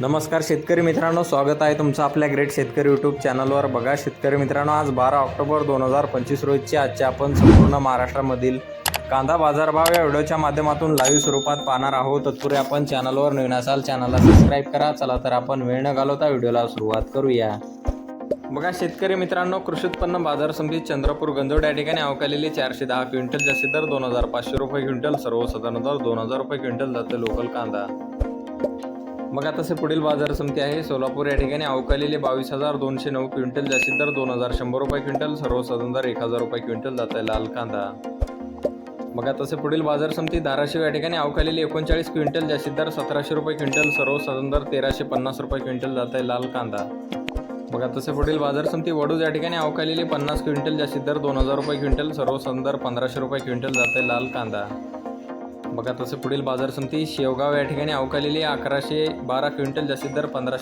नमस्कार शेतकरी मित्रांनो स्वागत आहे तुमचं आपल्या ग्रेट शेतकरी यूट्यूब चॅनलवर बघा शेतकरी मित्रांनो आज बारा ऑक्टोबर दोन हजार पंचवीस रोजची आजच्या आपण संपूर्ण महाराष्ट्रामधील कांदा बाजारभाव या व्हिडिओच्या माध्यमातून लाईव्ह स्वरूपात पाहणार आहोत. तत्पूर्वी आपण चॅनलवर नवीन असाल चॅनलला सबस्क्राईब करा. चला तर आपण वेळ न घालवता व्हिडिओला सुरुवात करूया. बघा शेतकरी मित्रांनो कृषी उत्पन्न बाजार समिती चंद्रपूर गंजोड या ठिकाणी अवकालेली चारशे दहा क्विंटल जास्ती दर दोन हजार पाचशे रुपये क्विंटल सर्वसाधारण दर दोन हजार रुपये क्विंटल जाते लोकल कांदा. मग आता तसे पुढील बाजार समिती आहे. सोलापूर या ठिकाणी अवकालेली बावीस हजार दोनशे नऊ क्विंटल जास्तीत दर दोन हजार शंभर रुपये क्विंटल सर्वसाधारण दर एक हजार रुपये क्विंटल जात आहे लाल कांदा. मग आता तसे पुढील बाजार समिती धाराशिव या ठिकाणी अवकालेली एकोणचाळीस क्विंटल जास्तीत दर सतराशे रुपये क्विंटल सर्वसाधारण दर तेराशे पन्नास रुपये क्विंटल जात आहे लाल कांदा. बघा तसे पुढील बाजार समिती वडूज या ठिकाणी अवकालेली पन्नास क्विंटल जास्तीत दर दोन हजार रुपये क्विंटल सर्वसाधारण दर पंधराशे रुपये क्विंटल जाते लाल कांदा. बघा तसं पुढील बाजार समिती शेवगाव या ठिकाणी अवकालेली अकराशे बारा क्विंटल जास्तीत दर पंधराशे